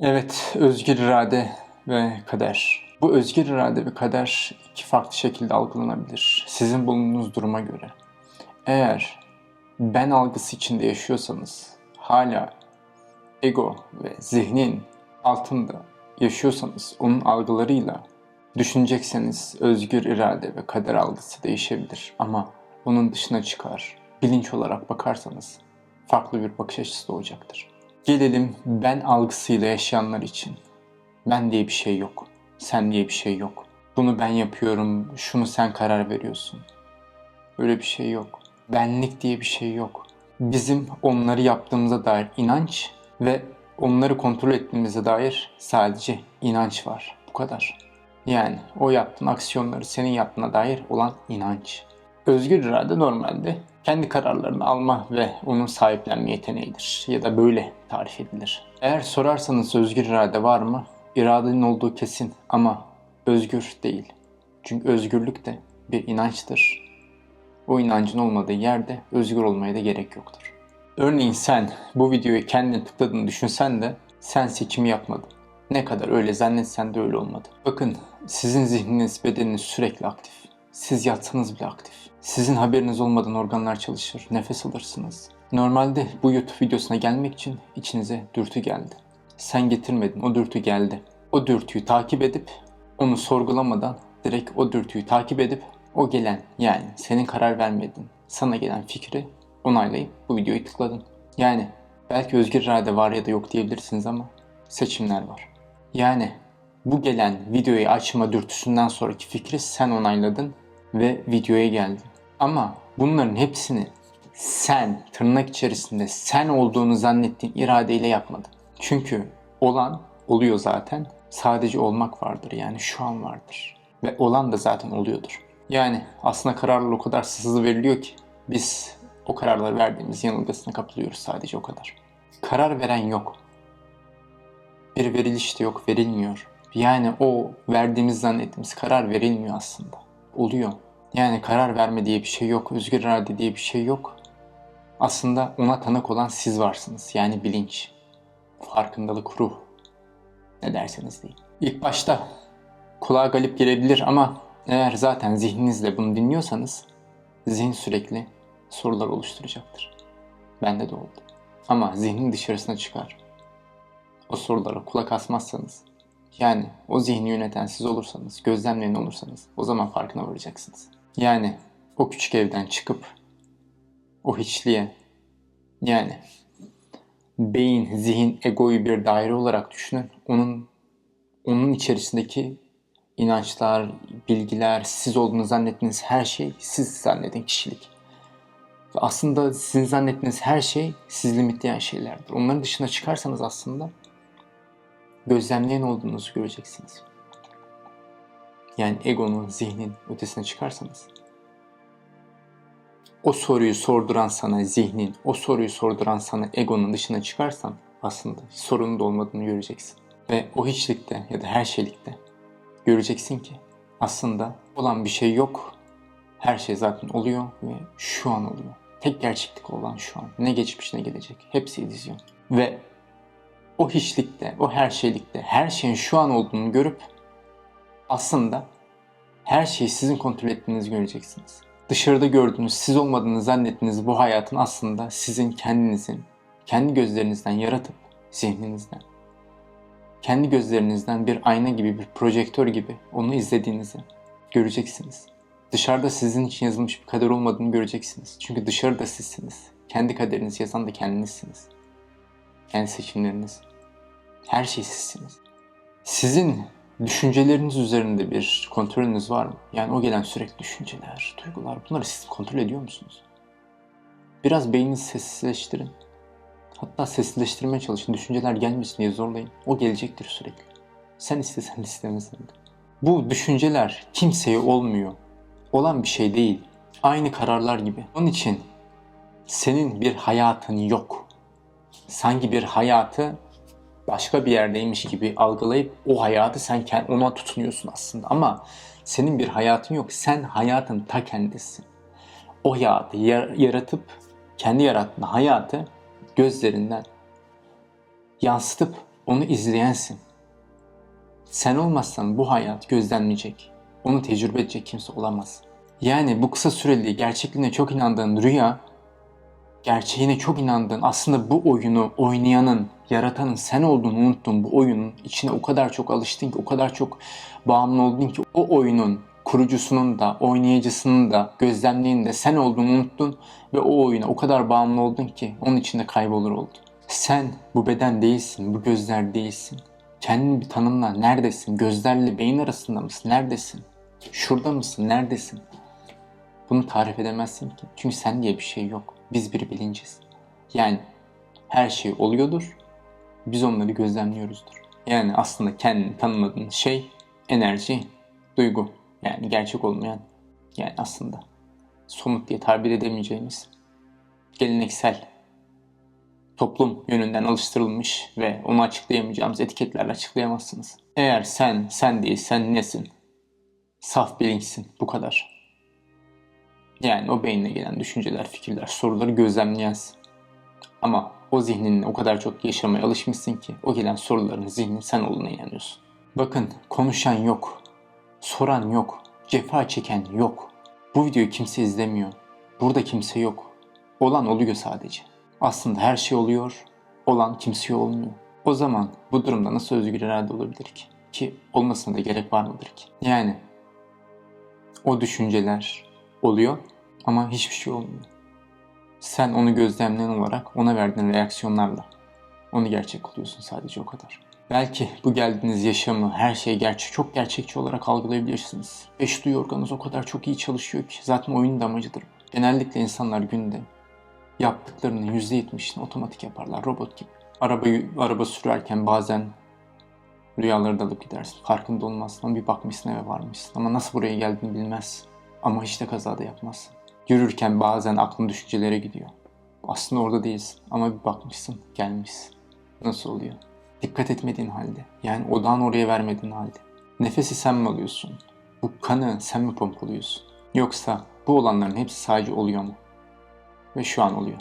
Evet, özgür irade ve kader. Bu özgür irade ve kader iki farklı şekilde algılanabilir. Sizin bulunduğunuz duruma göre. Eğer ben algısı içinde yaşıyorsanız, hala ego ve zihnin altında yaşıyorsanız, onun algılarıyla düşünecekseniz özgür irade ve kader algısı değişebilir. Ama onun dışına çıkar, bilinç olarak bakarsanız farklı bir bakış açısı doğacaktır. Gelelim ben algısıyla yaşayanlar için. Ben diye bir şey yok. Sen diye bir şey yok. Bunu ben yapıyorum, şunu sen karar veriyorsun. Öyle bir şey yok. Benlik diye bir şey yok. Bizim onları yaptığımıza dair inanç ve onları kontrol ettiğimize dair sadece inanç var. Bu kadar. Yani o yaptığın aksiyonları senin yaptığına dair olan inanç. Özgür irade normalde kendi kararlarını alma ve onun sahiplenme yeteneğidir. Ya da böyle tarif edilir. Eğer sorarsanız özgür irade var mı? İradenin olduğu kesin ama özgür değil. Çünkü özgürlük de bir inançtır. O inancın olmadığı yerde özgür olmaya da gerek yoktur. Örneğin sen bu videoyu kendin tıkladığını düşünsen de sen seçimi yapmadın. Ne kadar öyle zannetsen de öyle olmadı. Bakın sizin zihniniz, bedeniniz sürekli aktif. Siz yatsanız bile aktif. Sizin haberiniz olmadan organlar çalışır, nefes alırsınız. Normalde bu YouTube videosuna gelmek için içinize dürtü geldi. Sen getirmedin, o dürtü geldi. O dürtüyü takip edip onu sorgulamadan direkt o dürtüyü takip edip o gelen yani senin karar vermedin sana gelen fikri onaylayıp bu videoyu tıkladın. Yani belki özgür irade var ya da yok diyebilirsiniz ama seçimler var. Yani bu gelen videoyu açma dürtüsünden sonraki fikri sen onayladın ve videoya geldin. Ama bunların hepsini sen tırnak içerisinde sen olduğunu zannettiğin iradeyle yapmadın. Çünkü olan oluyor zaten. Sadece olmak vardır yani şu an vardır. Ve olan da zaten oluyordur. Yani aslında kararlar o kadar hızlı veriliyor ki biz o kararları verdiğimiz yanılgısına kapılıyoruz sadece o kadar. Karar veren yok. Bir veriliş de yok, verilmiyor. Yani o verdiğimiz zannettiğimiz karar verilmiyor aslında. Oluyor. Yani karar verme diye bir şey yok, özgür irade diye bir şey yok. Aslında ona tanık olan siz varsınız. Yani bilinç, farkındalık, ruh. Ne derseniz deyin. İlk başta kulağa galip gelebilir ama eğer zaten zihninizle bunu dinliyorsanız zihin sürekli sorular oluşturacaktır. Bende de oldu. Ama zihnin dışarısına çıkar. O sorulara kulak asmazsanız yani o zihni yöneten siz olursanız, gözlemleyen olursanız o zaman farkına varacaksınız. Yani o küçük evden çıkıp o hiçliğe yani beyin, zihin, egoyu bir daire olarak düşünün. Onun onun içerisindeki inançlar, bilgiler, siz olduğunu zannettiğiniz her şey siz zannedin kişilik. Ve aslında sizin zannettiğiniz her şey sizi limitleyen şeylerdir. Onların dışına çıkarsanız aslında gözlemleyen olduğunuzu göreceksiniz. Yani egonun, zihnin ötesine çıkarsanız o soruyu sorduran sana zihnin, o soruyu sorduran sana egonun dışına çıkarsan aslında sorunun da olmadığını göreceksin. Ve o hiçlikte ya da her şeylikte göreceksin ki aslında olan bir şey yok. Her şey zaten oluyor ve şu an oluyor. Tek gerçeklik olan şu an. Ne geçmiş ne gelecek. Hepsi illüzyon. Ve o hiçlikte, o her şeylikte, her şeyin şu an olduğunu görüp aslında her şeyi sizin kontrol ettiğinizi göreceksiniz. Dışarıda gördüğünüz, siz olmadığını zannettiğiniz bu hayatın aslında sizin kendinizin, kendi gözlerinizden yaratıp zihninizden, kendi gözlerinizden bir ayna gibi, bir projektör gibi onu izlediğinizi göreceksiniz. Dışarıda sizin için yazılmış bir kader olmadığını göreceksiniz. Çünkü dışarıda sizsiniz. Kendi kaderinizi yazan da kendinizsiniz. Kendi seçimleriniz. Her şey sizsiniz. Sizin düşünceleriniz üzerinde bir kontrolünüz var mı? Yani o gelen sürekli düşünceler, duygular bunları siz kontrol ediyor musunuz? Biraz beyninizi sessizleştirin. Hatta sessizleştirmeye çalışın. Düşünceler gelmesin diye zorlayın. O gelecektir sürekli. Sen istesen istemesen de. Bu düşünceler kimseye olmuyor. Olan bir şey değil. Aynı kararlar gibi. Onun için senin bir hayatın yok. Sanki bir hayatı başka bir yerdeymiş gibi algılayıp o hayatı sen ona tutunuyorsun aslında. Ama senin bir hayatın yok. Sen hayatın ta kendisi. O hayatı yaratıp kendi yarattığın hayatı gözlerinden yansıtıp Onu izleyensin. Sen olmazsan bu hayat gözlenmeyecek. Onu tecrübe edecek kimse olamaz. Yani bu kısa süreli gerçekliğine çok inandığın rüya, gerçeğine çok inandığın aslında bu oyunu oynayanın, yaratanın sen olduğunu unuttun bu oyunun içine o kadar çok alıştın ki, o kadar çok bağımlı oldun ki o oyunun kurucusunun da, oynayıcısının da, gözlemleyenin de sen olduğunu unuttun ve o oyuna o kadar bağımlı oldun ki onun içinde kaybolur oldun. Sen bu beden değilsin, bu gözler değilsin. Kendini bir tanımla. Neredesin? Gözlerle beyin arasında mısın? Neredesin? Şurada mısın? Neredesin? Bunu tarif edemezsin ki. Çünkü sen diye bir şey yok. Biz bir bilinciz. Yani her şey oluyordur. Biz onları gözlemliyoruzdur. Yani aslında kendini tanımladığın şey enerji, duygu. Yani gerçek olmayan, yani aslında somut diye tabir edemeyeceğimiz geleneksel toplum yönünden alıştırılmış ve onu açıklayamayacağımız etiketlerle açıklayamazsınız. Eğer sen, sen değilsen nesin? Saf bilinçsin. Bu kadar. Yani o beynine gelen düşünceler, fikirler, soruları gözlemleyensin. Ama o zihninle o kadar çok yaşamaya alışmışsın ki o gelen soruların zihnin sen olduğuna inanıyorsun. Bakın konuşan yok, soran yok, cefa çeken yok. Bu videoyu kimse izlemiyor. Burada kimse yok. Olan oluyor sadece. Aslında her şey oluyor, olan kimse olmuyor. O zaman bu durumda nasıl özgür irade olabilir ki? Ki olmasına da gerek var mıdır ki? Yani o düşünceler oluyor ama hiçbir şey olmuyor. Sen onu gözlemleyen olarak ona verdiğin reaksiyonlarla onu gerçek kılıyorsun sadece o kadar. Belki bu geldiğiniz yaşamı, her şeyi gerçek, çok gerçekçi olarak algılayabilirsiniz. Beş duyu organınız o kadar çok iyi çalışıyor ki zaten oyunun da amacıdır. Genellikle insanlar günde yaptıklarının %70'ini otomatik yaparlar robot gibi. Arabayı, araba sürerken bazen rüyaları dalıp gidersin. Farkında olmazsın ama bir bakmışsın eve varmışsın. Ama nasıl buraya geldiğini bilmezsin. Ama hiç de kazada yapmazsın. Yürürken bazen aklın düşüncelere gidiyor. Aslında orada değilsin ama bir bakmışsın gelmişsin. Nasıl oluyor? Dikkat etmediğin halde. Yani odağını oraya vermediğin halde. Nefesi sen mi alıyorsun? Bu kanı sen mi pompalıyorsun? Yoksa bu olanların hepsi sadece oluyor mu? Ve şu an oluyor.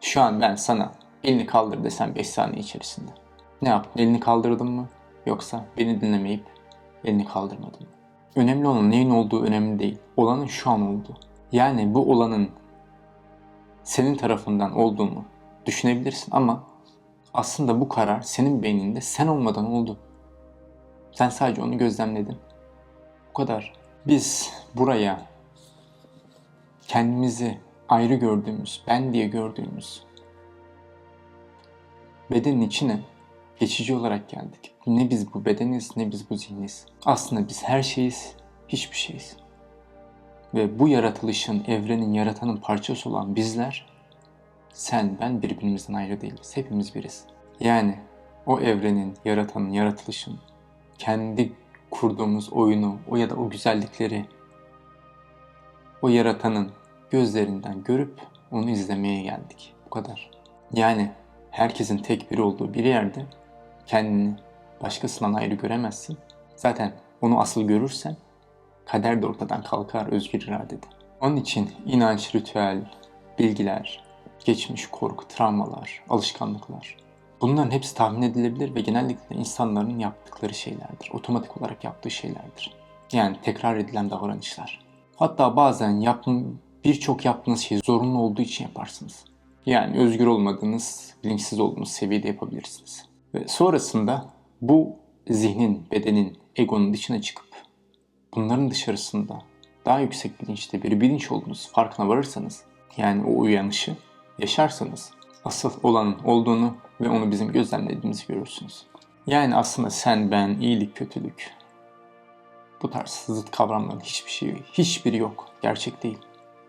Şu an ben sana elini kaldır desem 5 saniye içerisinde. Ne yaptın? Elini kaldırdın mı? Yoksa beni dinlemeyip elini kaldırmadın mı? Önemli olan neyin olduğu önemli değil. Olanın şu an olduğu. Yani bu olanın senin tarafından olduğunu düşünebilirsin ama aslında bu karar senin beyninde sen olmadan oldu. Sen sadece onu gözlemledin. Bu kadar. Biz buraya kendimizi ayrı gördüğümüz, ben diye gördüğümüz bedenin içine geçici olarak geldik. Ne biz bu bedeniz ne biz bu zihniz. Aslında biz her şeyiz, hiçbir şeyiz. Ve bu yaratılışın, evrenin, yaratanın parçası olan bizler, sen, ben birbirimizden ayrı değiliz. Hepimiz biriz. Yani o evrenin, yaratanın, yaratılışın, kendi kurduğumuz oyunu, o ya da o güzellikleri, o yaratanın gözlerinden görüp onu izlemeye geldik. Bu kadar. Yani herkesin tek biri olduğu bir yerde kendini başkasından ayrı göremezsin. Zaten onu asıl görürsen kader de ortadan kalkar özgür iradede. Onun için inanç, ritüel, bilgiler, geçmiş korku, travmalar, alışkanlıklar. Bunların hepsi tahmin edilebilir ve genellikle insanların yaptıkları şeylerdir. Otomatik olarak yaptığı şeylerdir. Yani tekrar edilen davranışlar. Hatta bazen yaptığın birçok yaptığınız şey zorunlu olduğu için yaparsınız. Yani özgür olmadığınız, bilinçsiz olduğunuz seviyede yapabilirsiniz. Ve sonrasında bu zihnin, bedenin, egonun dışına çıkıp bunların dışarısında daha yüksek bilinçte bir bilinç olduğunuz farkına varırsanız yani o uyanışı yaşarsanız asıl olanın olduğunu ve onu bizim gözlemlediğimizi görürsünüz. Yani aslında sen, ben, iyilik, kötülük bu tarz zıt kavramların hiçbir şeyi, hiçbiri yok. Gerçek değil.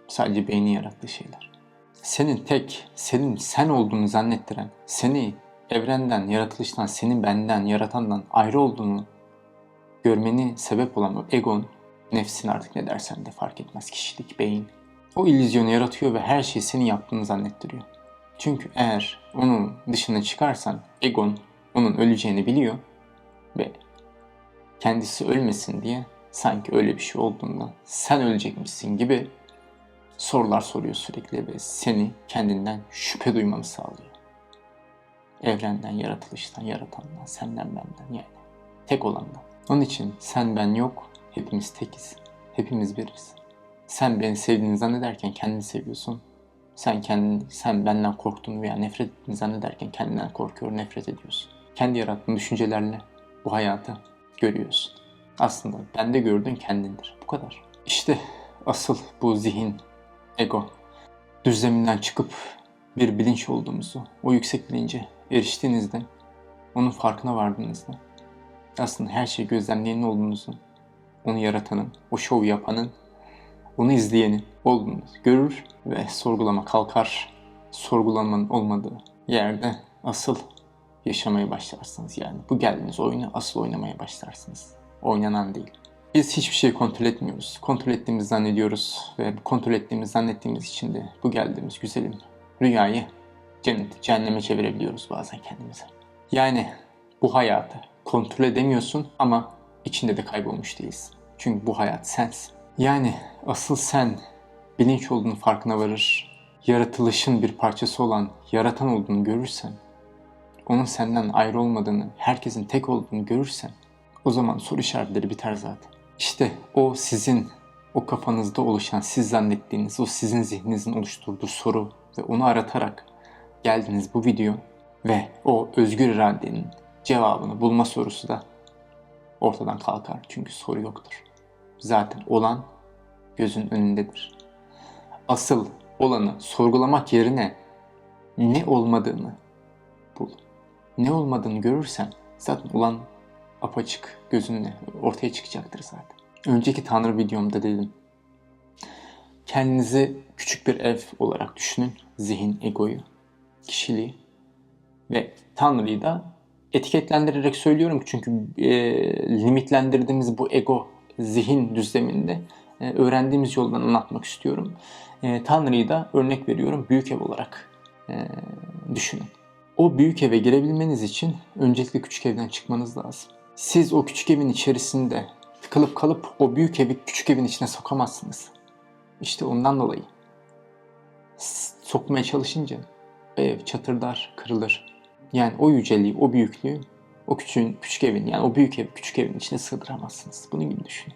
Sadece beynin yarattığı şeyler. Senin tek, senin sen olduğunu zannettiren, seni evrenden, yaratılıştan, senin benden, yaratandan ayrı olduğunu görmeni sebep olan o egon, nefsin artık ne dersen de fark etmez kişilik, beyin. O illüzyonu yaratıyor ve her şeyi senin yaptığını zannettiriyor. Çünkü eğer onun dışına çıkarsan egon onun öleceğini biliyor ve kendisi ölmesin diye sanki öyle bir şey olduğunda sen ölecekmişsin gibi sorular soruyor sürekli ve seni kendinden şüphe duymanı sağlıyor. Evrenden, yaratılıştan, yaratandan, senden benden yani. Tek olandan. Onun için sen ben yok, hepimiz tekiz. Hepimiz biriz. Sen beni sevdiğini zannederken kendini seviyorsun. Sen kendini, sen benden korktuğunu veya nefret ettiğini zannederken kendinden korkuyor, nefret ediyorsun. Kendi yarattığın düşüncelerle bu hayatı görüyorsun. Aslında bende gördüğün kendindir. Bu kadar. İşte asıl bu zihin, ego düzleminden çıkıp bir bilinç olduğumuzu, o yüksek bilince eriştiğinizde, onun farkına vardığınızda aslında her şeyi gözlemleyenin olduğunuzu, onu yaratanın, o şovu yapanın, onu izleyenin olduğunu görür ve sorgulama kalkar. Sorgulamanın olmadığı yerde asıl yaşamaya başlarsınız yani. Bu geldiğiniz oyunu asıl oynamaya başlarsınız. Oynanan değil. Biz hiçbir şeyi kontrol etmiyoruz. Kontrol ettiğimizi zannediyoruz ve kontrol ettiğimiz zannettiğimiz için de bu geldiğimiz güzelim rüyayı cennet, cehenneme çevirebiliyoruz bazen kendimize. Yani bu hayatı kontrol edemiyorsun ama içinde de kaybolmuş değilsin. Çünkü bu hayat sensin. Yani asıl sen bilinç olduğunu farkına varır, yaratılışın bir parçası olan yaratan olduğunu görürsen, onun senden ayrı olmadığını, herkesin tek olduğunu görürsen, o zaman soru işaretleri biter zaten. İşte o sizin, o kafanızda oluşan, siz zannettiğiniz, o sizin zihninizin oluşturduğu soru ve onu aratarak geldiniz bu video ve o özgür iradenin cevabını bulma sorusu da ortadan kalkar. Çünkü soru yoktur. Zaten olan gözün önündedir. Asıl olanı sorgulamak yerine ne olmadığını bul. Ne olmadığını görürsen zaten olan apaçık gözünle ortaya çıkacaktır zaten. Önceki Tanrı videomda dedim. Kendinizi küçük bir ev olarak düşünün. Zihin, egoyu, kişiliği ve Tanrı'yı da etiketlendirerek söylüyorum çünkü e, limitlendirdiğimiz bu ego zihin düzleminde e, öğrendiğimiz yoldan anlatmak istiyorum. E, Tanrı'yı da örnek veriyorum büyük ev olarak e, düşünün. O büyük eve girebilmeniz için öncelikle küçük evden çıkmanız lazım. Siz o küçük evin içerisinde tıkılıp kalıp o büyük evi küçük evin içine sokamazsınız. İşte ondan dolayı sokmaya çalışınca ev çatırdar, kırılır. Yani o yüceliği, o büyüklüğü o küçüğün, küçük evin yani o büyük ev küçük evin içine sığdıramazsınız. Bunun gibi düşünün.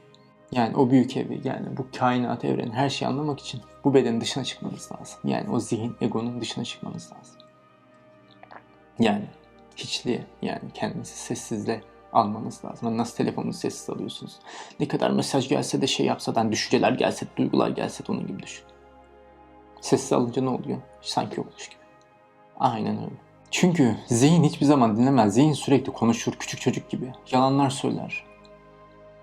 Yani o büyük evi yani bu kainat evrenin her şeyi anlamak için bu bedenin dışına çıkmanız lazım. Yani o zihin, egonun dışına çıkmanız lazım. Yani hiçliğe yani kendinizi sessizle almanız lazım. Hani nasıl telefonunuzu sessiz alıyorsunuz? Ne kadar mesaj gelse de şey yapsa da düşünceler gelse, duygular gelse de onun gibi düşün. Sessiz alınca ne oluyor? Sanki yokmuş gibi. Aynen öyle. Çünkü zihin hiçbir zaman dinlemez. Zihin sürekli konuşur, küçük çocuk gibi. Yalanlar söyler.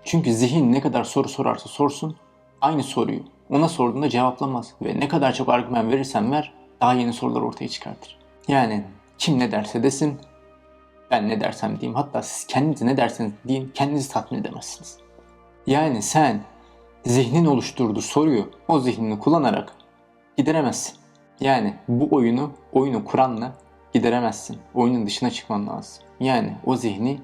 Çünkü zihin ne kadar soru sorarsa sorsun, aynı soruyu ona sorduğunda cevaplamaz. Ve ne kadar çok argüman verirsen ver, daha yeni sorular ortaya çıkartır. Yani kim ne derse desin, ben ne dersem diyeyim. Hatta siz kendiniz ne derseniz deyin, kendinizi tatmin edemezsiniz. Yani sen zihnin oluşturduğu soruyu o zihnini kullanarak gideremezsin. Yani bu oyunu, oyunu kuranla gideremezsin. Oyunun dışına çıkman lazım. Yani o zihni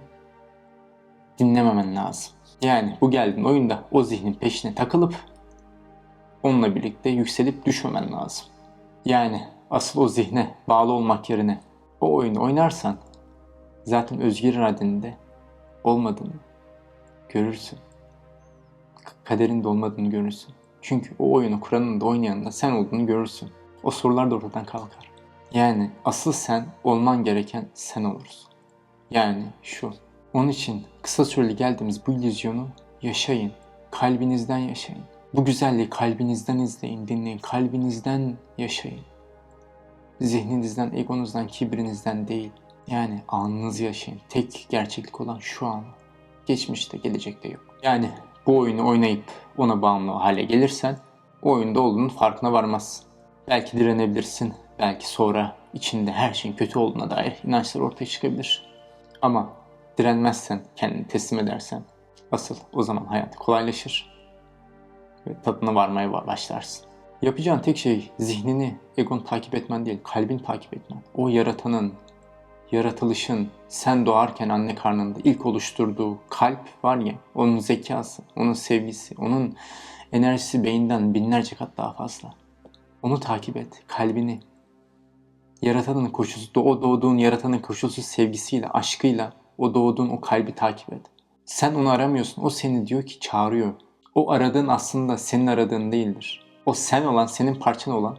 dinlememen lazım. Yani bu geldiğin oyunda o zihnin peşine takılıp onunla birlikte yükselip düşmemen lazım. Yani asıl o zihne bağlı olmak yerine o oyunu oynarsan zaten özgür iradenin olmadığını görürsün. Kaderin de olmadığını görürsün. Çünkü o oyunu kuranın da oynayanın da sen olduğunu görürsün. O sorular da ortadan kalkar. Yani asıl sen olman gereken sen olursun. Yani şu. Onun için kısa süreli geldiğimiz bu illüzyonu yaşayın. Kalbinizden yaşayın. Bu güzelliği kalbinizden izleyin, dinleyin. Kalbinizden yaşayın. Zihninizden, egonuzdan, kibrinizden değil. Yani anınızı yaşayın. Tek gerçeklik olan şu an. Geçmişte, gelecekte yok. Yani bu oyunu oynayıp ona bağımlı hale gelirsen o oyunda olduğunun farkına varmazsın. Belki direnebilirsin. Belki sonra içinde her şeyin kötü olduğuna dair inançlar ortaya çıkabilir. Ama direnmezsen, kendini teslim edersen asıl o zaman hayat kolaylaşır ve tadına varmaya başlarsın. Yapacağın tek şey zihnini, egonu takip etmen değil, kalbini takip etmen. O yaratanın, yaratılışın sen doğarken anne karnında ilk oluşturduğu kalp var ya, onun zekası, onun sevgisi, onun enerjisi beyinden binlerce kat daha fazla. Onu takip et, kalbini. Yaratanın koşulsuz, o doğduğun yaratanın koşulsuz sevgisiyle, aşkıyla o doğduğun o kalbi takip et. Sen onu aramıyorsun. O seni diyor ki çağırıyor. O aradığın aslında senin aradığın değildir. O sen olan, senin parçan olan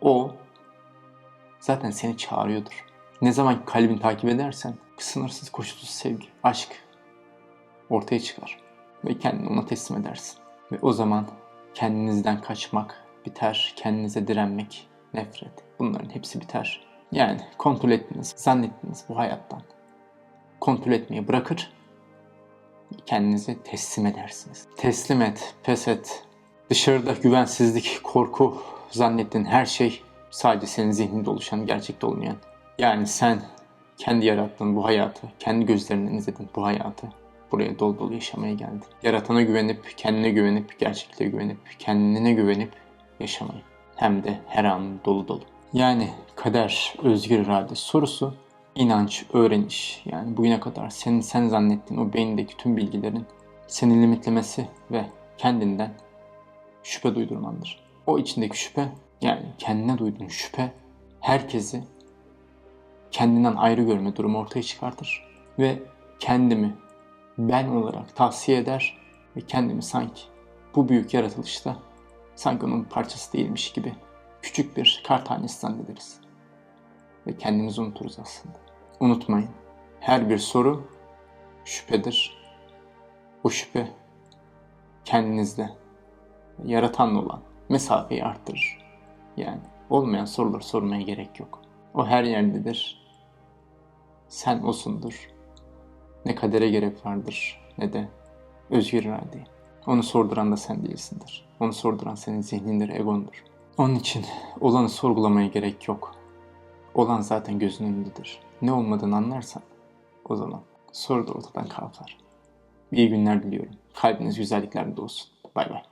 o zaten seni çağırıyordur. Ne zaman kalbin takip edersen sınırsız koşulsuz sevgi, aşk ortaya çıkar. Ve kendini ona teslim edersin. Ve o zaman kendinizden kaçmak biter, kendinize direnmek, nefret. Bunların hepsi biter. Yani kontrol ettiniz, zannettiniz bu hayattan. Kontrol etmeyi bırakır, kendinizi teslim edersiniz. Teslim et, pes et. Dışarıda güvensizlik, korku zannettiğin her şey sadece senin zihninde oluşan, gerçekte olmayan. Yani sen kendi yarattığın bu hayatı, kendi gözlerinden izledin bu hayatı buraya dolu dolu yaşamaya geldin. Yaratana güvenip, kendine güvenip, gerçekliğe güvenip, kendine güvenip yaşamayı. Hem de her an dolu dolu. Yani kader, özgür irade sorusu inanç, öğreniş. Yani bugüne kadar senin sen zannettiğin o beyindeki tüm bilgilerin seni limitlemesi ve kendinden şüphe duydurmandır. O içindeki şüphe yani kendine duyduğun şüphe herkesi kendinden ayrı görme durumu ortaya çıkartır. Ve kendimi ben olarak tavsiye eder ve kendimi sanki bu büyük yaratılışta sanki onun parçası değilmiş gibi küçük bir kar tanesi zannederiz. Ve kendimizi unuturuz aslında. Unutmayın, her bir soru şüphedir. O şüphe kendinizle, yaratanla olan mesafeyi arttırır. Yani olmayan sorular sormaya gerek yok. O her yerdedir. Sen osundur. Ne kadere gerek vardır ne de özgür iradeye. Onu sorduran da sen değilsindir. Onu sorduran senin zihnindir, egondur. Onun için olanı sorgulamaya gerek yok. Olan zaten gözünün önündedir. Ne olmadığını anlarsan o zaman soru da ortadan kalkar. İyi günler diliyorum. Kalbiniz güzelliklerle dolsun. Bay bay.